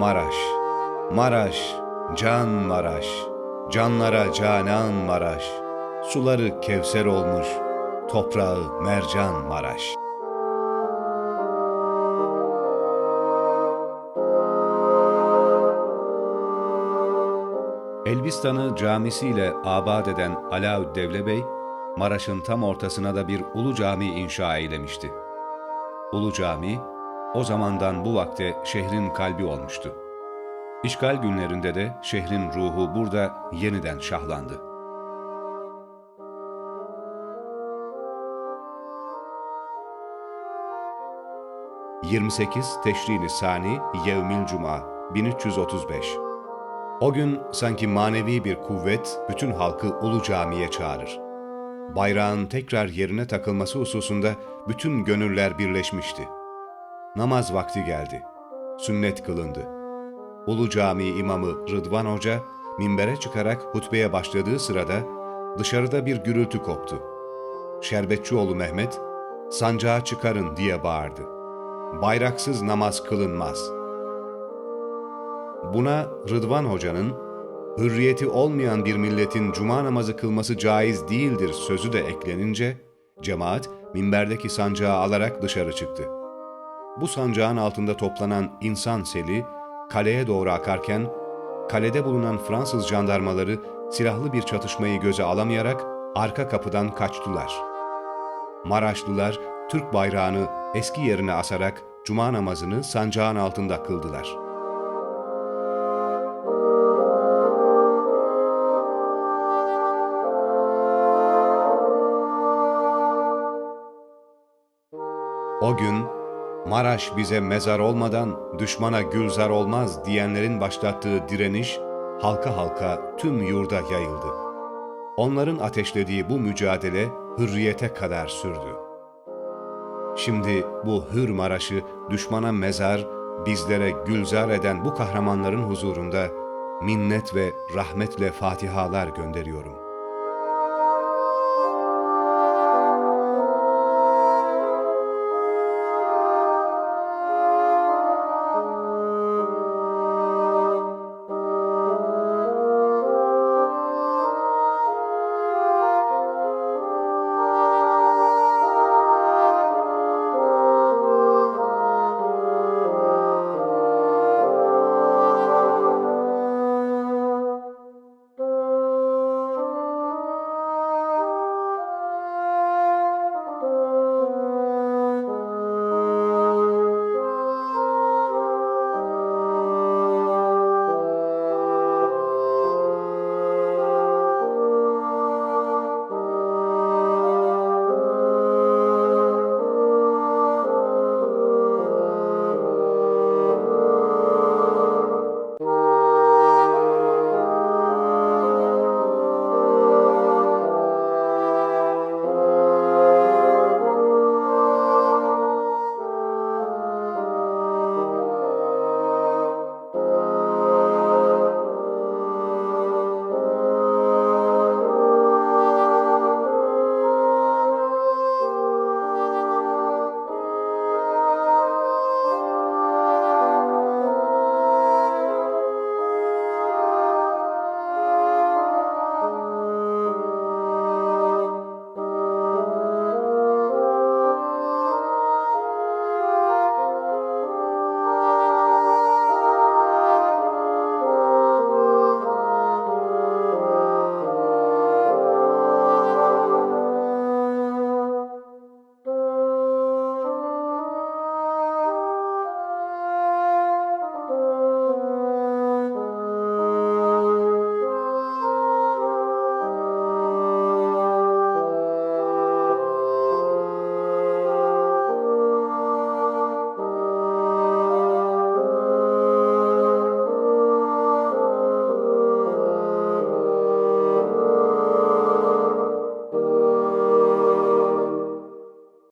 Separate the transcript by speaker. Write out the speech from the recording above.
Speaker 1: Maraş, Maraş, can Maraş, canlara canan Maraş, suları kevser olmuş, toprağı mercan Maraş. Elbistan'ı camisiyle abad eden Alaüddevle Bey, Maraş'ın tam ortasına da bir ulu cami inşa eylemişti. Ulu Cami, o zamandan bu vakte şehrin kalbi olmuştu. İşgal günlerinde de şehrin ruhu burada yeniden şahlandı. ...28 Teşrin-i Sani Yevmil Cuma 1335 O gün sanki manevi bir kuvvet bütün halkı Ulu Cami'ye çağırır. Bayrağın tekrar yerine takılması hususunda bütün gönüller birleşmişti. Namaz vakti geldi. Sünnet kılındı. Ulu Cami imamı Rıdvan Hoca minbere çıkarak hutbeye başladığı sırada dışarıda bir gürültü koptu. Şerbetçioğlu Mehmet, sancağı çıkarın diye bağırdı. Bayraksız namaz kılınmaz. Buna Rıdvan Hoca'nın hürriyeti olmayan bir milletin cuma namazı kılması caiz değildir sözü de eklenince, cemaat minberdeki sancağı alarak dışarı çıktı. Bu sancağın altında toplanan insan seli, kaleye doğru akarken, kalede bulunan Fransız jandarmaları silahlı bir çatışmayı göze alamayarak arka kapıdan kaçtılar. Maraşlılar Türk bayrağını eski yerine asarak cuma namazını sancağın altında kıldılar.'' O gün Maraş bize mezar olmadan düşmana gülzar olmaz diyenlerin başlattığı direniş halka halka tüm yurda yayıldı. Onların ateşlediği bu mücadele hürriyete kadar sürdü. Şimdi bu hür Maraş'ı düşmana mezar, bizlere gülzar eden bu kahramanların huzurunda minnet ve rahmetle fatihalar gönderiyorum.''